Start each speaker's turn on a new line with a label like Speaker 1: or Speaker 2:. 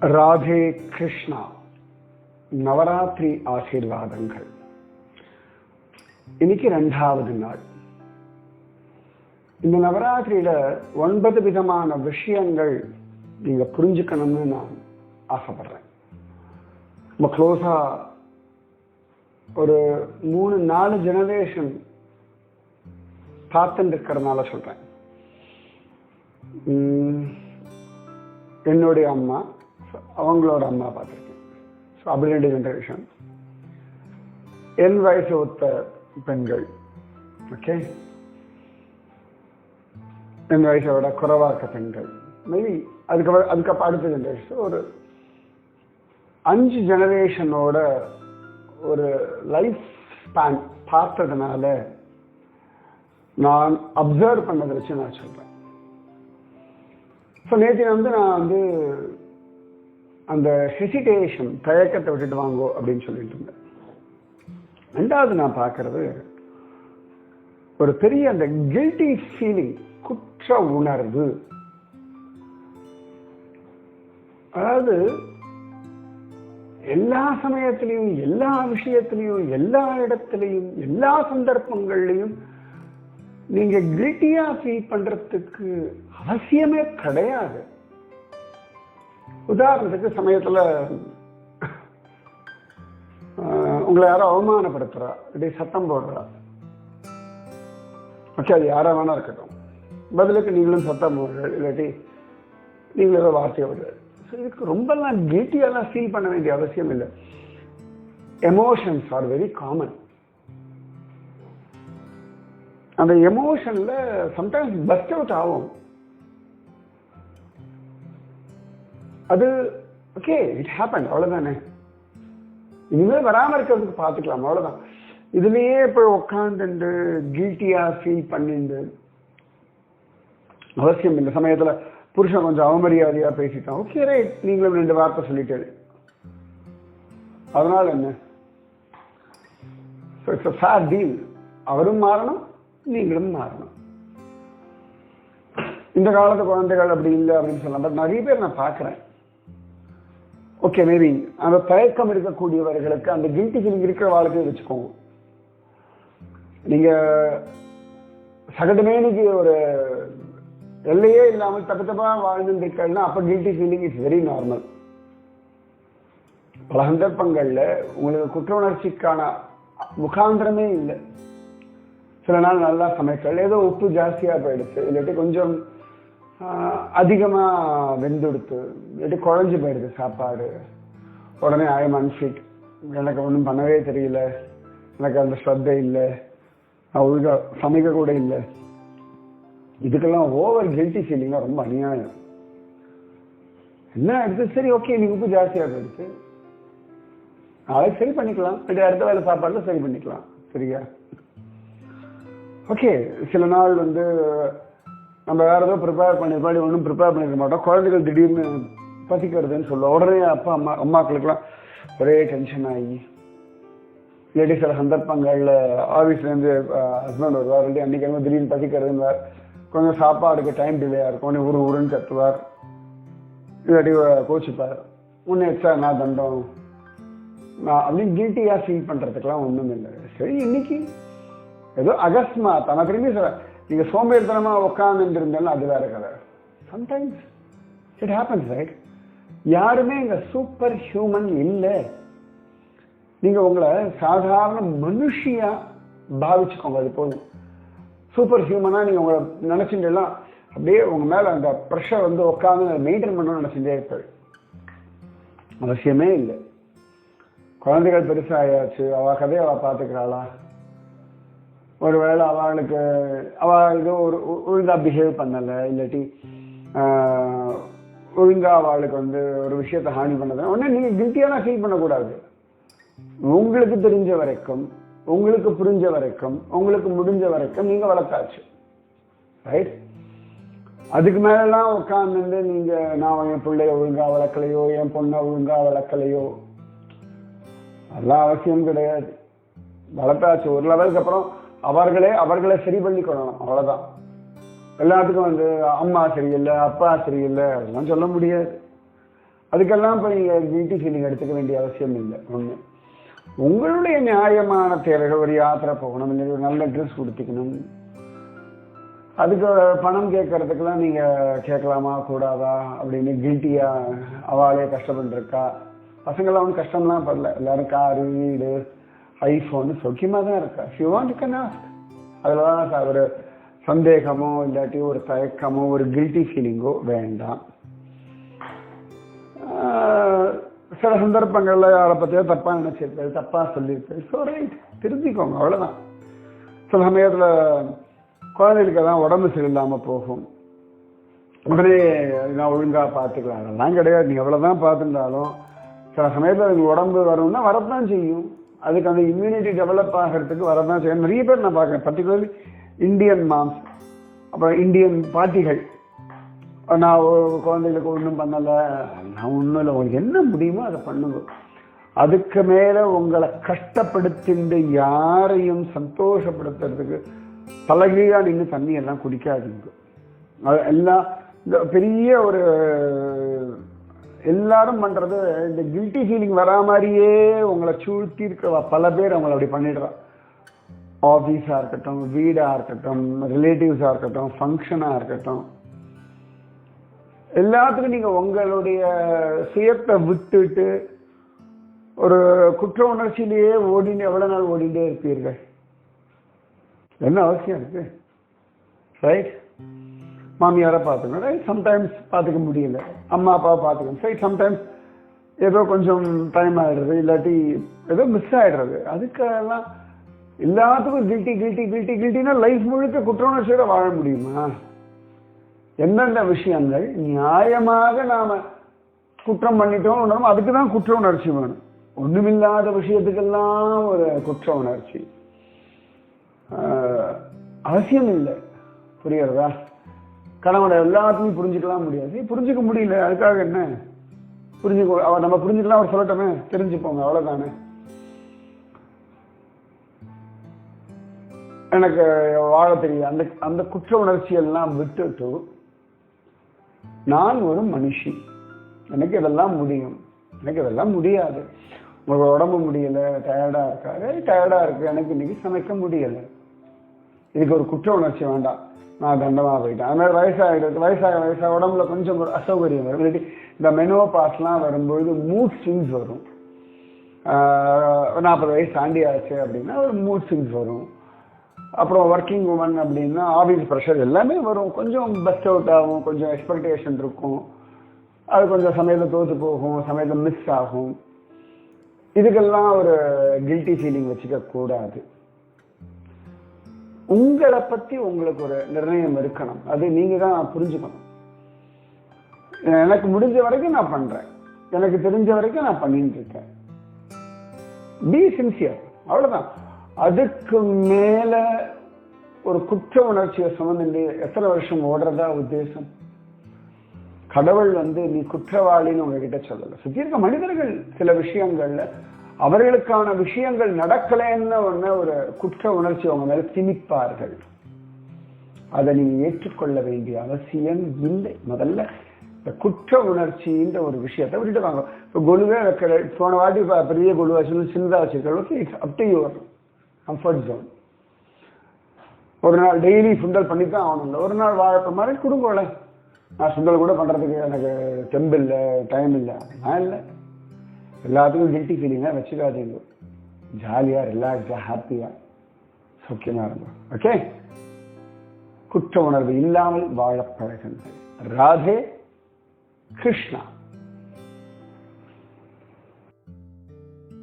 Speaker 1: ராதே கிருஷ்ணா. நவராத்திரி ஆசீர்வாதங்கள். இன்னைக்கு ரெண்டாவது நாள். இந்த நவராத்திரியில ஒன்பது விதமான விஷயங்கள் நீங்க புரிஞ்சுக்கணும்னு நான் ஆசைப்படுறேன். ரொம்ப க்ளோஸா ஒரு மூணு நாலு ஜெனரேஷன் பார்த்துட்டு இருக்கிறதுனால சொல்றேன் என்னுடைய அம்மா அவங்களோட அம்மா பார்த்துருக்கேன். ஸோ அப்படி ரெண்டு ஜென்ரேஷன் என் வயசு ஒத்த பெண்கள். ஓகே என் வயசை விட குறைவா இருக்க பெண்கள் மேபி அதுக்கப்புறம் அதுக்கப்புறம் அடுத்த ஜென்ரேஷன் ஒரு அஞ்சு ஜெனரேஷனோட ஒரு லைஃப் ஸ்பேன் பார்த்ததுனால நான் அப்சர்வ் பண்ணதை வச்சு நான் சொல்கிறேன் ஸோ நேற்று வந்து நான் வந்து அந்த ஹெசிடேஷன் தயக்கத்தை விட்டுட்டு வாங்கோ அப்படின்னு சொல்லிட்டு இருந்தேன். ரெண்டாவது நான் பார்க்கறது ஒரு பெரிய அந்த கில்ட்டி ஃபீலிங் குற்ற உணர்வு. அதாவது எல்லா சமயத்திலையும் எல்லா விஷயத்திலையும் எல்லா இடத்துலையும் எல்லா சந்தர்ப்பங்கள்லையும் நீங்க கில்ட்டியா ஃபீல் பண்றதுக்கு அவசியமே கிடையாது. உதாரணத்துக்கு சமயத்தில் உங்களை யாரோ அவமானப்படுத்துறா இப்படி சத்தம் போடுறா. ஓகே அது யாராக வேணா இருக்கட்டும். பதிலுக்கு நீங்களும் சத்தம் போடுறீர்கள் இல்லாட்டி நீங்களும் ஏதோ வார்த்தை விடுறீர்கள் So, இதுக்கு ரொம்பலாம் கில்ட்டியெல்லாம் ஃபீல் பண்ண வேண்டிய அவசியம் இல்லை. எமோஷன்ஸ் ஆர் வெரி காமன் அந்த எமோஷனில் சம்டைம்ஸ் பஸ்ட் அவுட் ஆகும். அது ஓகே இட் ஹேப்பன் அவ்வளோதானே இனிமேல் வராமல் இருக்கிறதுக்கு பார்த்துக்கலாம் அவ்வளோதான் இதுலேயே இப்போ உட்காந்துண்டு கில்ட்டியாக ஃபீல் பண்ணிட்டு அவசியம் இந்த சமயத்தில் புருஷன் கொஞ்சம் அவமரியாதையாக பேசிட்டான். ஓகே ரைட் நீங்களும் ரெண்டு வார்த்தை சொல்லிட்டு அதனால என்ன? இட்ஸ் ஃபேர் டீல் அவரும் மாறணும் நீங்களும் மாறணும். இந்த காலத்து குழந்தைகள் அப்படி இல்லை அப்படின்னு சொல்லலாம். பட் நிறைய பேர் நான் பார்க்குறேன். ஓகே மேபி அந்த தயக்கம் இருக்கக்கூடியவர்களுக்கு அந்த கில்ட்டி ஃபீலிங் இருக்கிற வாழ்க்கையை வச்சுக்கோங்க. நீங்க சகஜமேனிக்கு ஒரு எல்லையே இல்லாமல் தப்பு தப்பா வாழ்ந்துட்டு அப்போ அப்ப guilty feeling is very normal பல சந்தர்ப்பங்கள்ல உங்களுக்கு குற்ற உணர்ச்சிக்கான முகாந்திரமே இல்லை. சில நாள் நல்லா சமைக்கல ஏதோ உப்பு ஜாஸ்தியா போயிடுச்சு இல்லாட்டி கொஞ்சம் அதிகமாக வெந்துடுத்து. இல்லாட்டி குழஞ்சி போயிடுது சாப்பாடு? உடனே ஐ எம் அன்ஃபிட் எனக்கு ஒன்றும் பண்ணவே தெரியல. எனக்கு அந்த ஸ்ரத்தை இல்லை. ஒழுங்காக சமைக்க கூட இல்லை. இதுக்கெல்லாம் ஓவர் கில்ட்டி ஃபீலிங்காக ரொம்ப அநியாயம். என்ன எடுத்து சரி ஓகே நீ உப்பு ஜாஸ்தியாக போயிடுச்சு. நாளைக்கு சரி பண்ணிக்கலாம். இல்லாட்டி அடுத்த வேலை சாப்பாடுல சரி பண்ணிக்கலாம். சரியா? ஓகே சில நாள் வந்து நம்ம வேற ஏதோ ப்ரிப்பேர் பண்ணிருப்பாடி ஒன்றும் ப்ரிப்பேர் பண்ணிருக்க மாட்டோம். குழந்தைகள் திடீர்னு பசிக்கிறதுன்னு சொல்லுவோம். உடனே அப்பா அம்மா அம்மாக்களுக்கெல்லாம் ஒரே டென்ஷன் ஆகி. இல்லாட்டி சில சந்தர்ப்பங்களில் ஆஃபீஸ்லேருந்து ஹஸ்பண்ட் வருவார். இல்லாட்டி அன்னைக்கு திடீர்னு பசிக்கிறதுன்னு கொஞ்சம் சாப்பாடுக்கு டைம் டிலே இருக்கும். உடனே உரு ஊருன்னு கத்துவார். இல்லாட்டி கோச்சிப்பார். உன்னை எக்ஸ்ட்ரா நான் தண்டம். நான் அப்படின்னு கில்ட்டியாக ஃபீல் பண்றதுக்கெல்லாம் ஒன்றும் இல்லை சரி இன்னைக்கு ஏதோ அகஸ்மா நான் திரும்பி சொல்றேன் நீங்க சோம்பேறித்தனமா உட்கார்ந்துட்டு இருந்தாலும் அது வேற கதை. சம்டைம்ஸ் இட் ஹேப்பன்ஸ் ரைட் யாருமே இங்க சூப்பர் ஹியூமன் இல்லை. நீங்க உங்களை சாதாரண மனுஷியா பாவிச்சுக்கோங்க அது போதும். சூப்பர் ஹியூமனா நீங்க உங்களை நினைச்சுட்டெல்லாம் அப்படியே உங்க மேல அந்த ப்ரெஷர் வந்து உட்காந்து மெயின்டைன் பண்ணணும்னு நினைச்சுட்டே இருப்பாரு அவசியமே இல்லை. குழந்தைகள் பெருசாகியாச்சு அவ கதையை அவ பாத்துக்கிறாளா? ஒருவேளை அவளுக்கு அவளுக்கு ஒரு ஒழுங்காக பிஹேவ் பண்ணலை இல்லாட்டி ஒழுங்காக அவளுக்கு வந்து ஒரு விஷயத்தை ஹானி பண்ணது உடனே நீங்கள் கில்ட்டியான ஃபீல் பண்ணக்கூடாது. உங்களுக்கு தெரிஞ்ச வரைக்கும் உங்களுக்கு புரிஞ்ச வரைக்கும் உங்களுக்கு முடிஞ்ச வரைக்கும் நீங்கள் வளர்த்தாச்சு ரைட் அதுக்கு மேலெல்லாம் உட்காந்துட்டு நீங்கள் நான் என் பிள்ளைய ஒழுங்காக வளர்க்கலையோ என் பொண்ணை ஒழுங்காக வளர்க்கலையோ அதெல்லாம் அவசியம் கிடையாது. வளர்த்தாச்சு. ஒரு லெவலுக்கு அப்புறம் அவர்களே அவர்களை சரி பண்ணி கொள்ளணும் அவ்வளவுதான். எல்லாத்துக்கும் வந்து அம்மா சரியில்லை அப்பா சரியில்லை அதெல்லாம் சொல்ல முடியாது. அதுக்கெல்லாம் இப்போ நீங்கள் கில்ட்டி ஃபீலிங் எடுத்துக்க வேண்டிய அவசியம் இல்லை. ஒன்று உங்களுடைய நியாயமான தேவைகள் ஒரு யாத்திரை போகணும் இல்லை ஒரு நல்ல ட்ரெஸ் கொடுத்துக்கணும் அதுக்கு பணம் கேட்கறதுக்கெல்லாம் நீங்கள் கேட்கலாமா கூடாதா அப்படின்னு கில்ட்டியாக அவளே கஷ்டப்பட்டுருக்கா. பசங்களாம் ஒன்றும் கஷ்டம்லாம் படல. எல்லாரும் காரு வீடு ஐஃபோன் சௌக்கியமாக தான் இருக்கா? ஷிவான் ஆஸ்க் அதில் தான் ஒரு சந்தேகமோ இல்லாட்டி ஒரு தயக்கமோ ஒரு கில்ட்டி ஃபீலிங்கோ வேண்டாம். சில சந்தர்ப்பங்களில் யாரை பற்றியோ தப்பாக நினச்சிருப்பேன் தப்பாக சொல்லியிருப்பேன் ஸோ ரைட் திருத்திக்கோங்க அவ்வளோதான் சில சமயத்தில் குழந்தைகளுக்கு தான் உடம்பு சரியில்லாமல் போகும். உடனே நான் ஒழுங்காக பார்த்துக்கலாம். அதெல்லாம் கிடையாது. நீ எவ்வளோ தான் பார்த்துருந்தாலும் சில சமயத்தில் உடம்பு வரும்னா வரத்தான் செய்யும். அதுக்கு அந்த இம்யூனிட்டி டெவலப் ஆகிறதுக்கு வரதான் செய்யும். நிறைய பேர் நான் பார்க்குறேன். பர்டிகுலர்லி இந்தியன் மாம்ஸ் அப்புறம் இந்தியன் பாட்டிகள். நான் குழந்தைகளுக்கு ஒன்றும் பண்ணலை. நான் ஒன்றும் இல்லை. உங்களுக்கு என்ன முடியுமோ அதை பண்ணுங்க. அதுக்கு மேலே உங்களை கஷ்டப்படுத்திட்டு யாரையும் சந்தோஷப்படுத்துறதுக்கு தலைகீழாக நின்று தண்ணியெல்லாம் குடிக்காதுங்க. அது எல்லாம் இந்த பெரிய ஒரு எல்லாரும் பண்றது இந்த கில்ட்டி ஃபீலிங் வரா மாதிரியே உங்களை சூழ்த்தி இருக்க பல பேர் அவங்கள அப்படி பண்ணிடுறான் ஆஃபீஸாக இருக்கட்டும் வீடாக இருக்கட்டும் ரிலேட்டிவ்ஸாக இருக்கட்டும் ஃபங்க்ஷனாக இருக்கட்டும். எல்லாத்துக்கும் நீங்கள் உங்களுடைய சுயத்தை விட்டுட்டு ஒரு குற்ற உணர்ச்சியிலேயே ஓடிட்டு எவ்வளோ நாள் ஓடிட்டே இருப்பீர்கள்? என்ன அவசியம் இருக்கு? ரைட் மாமியாரை பார்த்துக்கணும். ரைட் சம்டைம்ஸ் பார்த்துக்க முடியல. அம்மா அப்பாவை பார்த்துக்கணும். ரைட் சம்டைம்ஸ் ஏதோ கொஞ்சம் டைம் ஆகிடுறது இல்லாட்டி ஏதோ மிஸ் ஆகிடுறது அதுக்கெல்லாம் எல்லாத்துக்கும் கில்ட்டி கில்ட்டி கில்ட்டி கில்ட்டினா லைஃப் முழுக்க குற்ற உணர்ச்சியோட வாழ முடியுமா? எந்தெந்த விஷயங்கள் நியாயமாக நாம் குற்றம் பண்ணிட்டோம் உணரும் அதுக்கு தான் குற்ற உணர்ச்சி வேணும். ஒன்றுமில்லாத விஷயத்துக்கெல்லாம் ஒரு குற்ற உணர்ச்சி அவசியம் இல்லை. புரியுறதா கணவனை எல்லாத்தையும் புரிஞ்சுக்கலாம் முடியாது. புரிஞ்சுக்க முடியல அதுக்காக என்ன? புரிஞ்சுக்கோ அவர் நம்ம புரிஞ்சுக்கலாம் அவர் சொல்லட்டோமே? தெரிஞ்சுப்போங்க அவ்வளோதானே எனக்கு வாழ தெரியும் அந்த அந்த குற்ற உணர்ச்சியெல்லாம் விட்டுட்டு நான் ஒரு மனுஷி. எனக்கு இதெல்லாம் முடியும். எனக்கு இதெல்லாம் முடியாது. உங்களுக்கு உடம்பு முடியலை டயர்டாக இருக்காரு. டயர்டாக இருக்கு. எனக்கு இன்னைக்கு சமைக்க முடியலை. இதுக்கு ஒரு குற்ற உணர்ச்சி வேண்டாம். நான் தண்டமாக போயிட்டேன். அது மாதிரி வயசாகிடுது வயசாக வயசாக உடம்புல கொஞ்சம் ஒரு அசௌகரியம் வரும். இல்லாட்டி இந்த மெனோ பாஸ்லாம் வரும்பொழுது மூட் ஸ்விங்ஸ் வரும். நாற்பது வயசு தாண்டி ஆச்சு அப்படின்னா ஒரு மூட் ஸ்விங்ஸ் வரும். அப்புறம் ஒர்க்கிங் உமன் அப்படின்னா ஆஃபீஸ் ப்ரெஷர் எல்லாமே வரும். கொஞ்சம் பெஸ்ட் அவுட் ஆகும். கொஞ்சம் எக்ஸ்பெக்டேஷன் இருக்கும். அது கொஞ்சம் சமயத்தில் தோற்று போகும். சமயத்தில் மிஸ் ஆகும். இதுக்கெல்லாம் ஒரு கில்ட்டி ஃபீலிங் வச்சுக்க கூடாது உங்களை பத்தி உங்களுக்கு ஒரு நிர்ணயம் இருக்கணும். அது நீங்க தான் புரிஞ்சுக்கணும். எனக்கு முடிஞ்ச வரைக்கும் நான் பண்றேன். எனக்கு தெரிஞ்ச வரைக்கும் நான் பண்ணிட்டு இருக்கேன். பி சின்சியர் அவ்வளவுதான். அதுக்கு மேல ஒரு குற்ற உணர்ச்சியை சுமந்து எத்தனை வருஷம் ஓடுறதா உத்தேசம்? கடவுள் வந்து நீ குற்றவாளின்னு உங்ககிட்ட சொல்லலை. சுற்றி இருக்க மனிதர்கள் சில விஷயங்கள்ல அவர்களுக்கான விஷயங்கள் நடக்கலைன்னு ஒன்று ஒரு குற்ற உணர்ச்சி அவங்க மேல திணிப்பார்கள். அதை நீங்க ஏற்றுக்கொள்ள வேண்டிய அவசியம் இல்லை. முதல்ல இந்த குற்ற உணர்ச்சின்ற ஒரு விஷயத்தை விட்டுட்டு வாங்க. இப்போ கொலுவே வைக்கிற போன வாட்டி பெரிய கொலு வச்சு சின்னதாக வச்சிருக்க okay it's up to your comfort zone ஒரு நாள் டெய்லி சுண்டல் பண்ணி தான் ஆகணும் இல்லை ஒரு நாள் வாழப்போ மாதிரி கொடுங்கோல நான் சுண்டல் கூட பண்ணுறதுக்கு எனக்கு தெம்பு இல்லை டைம் இல்லை. நான் இல்லை. எல்லாத்துக்கும் கில்ட்டி ஃபீலிங்காக வச்சுக்காதீங்க. ஜாலியாக ரிலாக்ஸாக ஹாப்பியாக சௌக்கியமாக இருக்கும் ஓகே குற்ற உணர்வு இல்லாமல் வாழ பழகுங்கள். ராதே கிருஷ்ணா.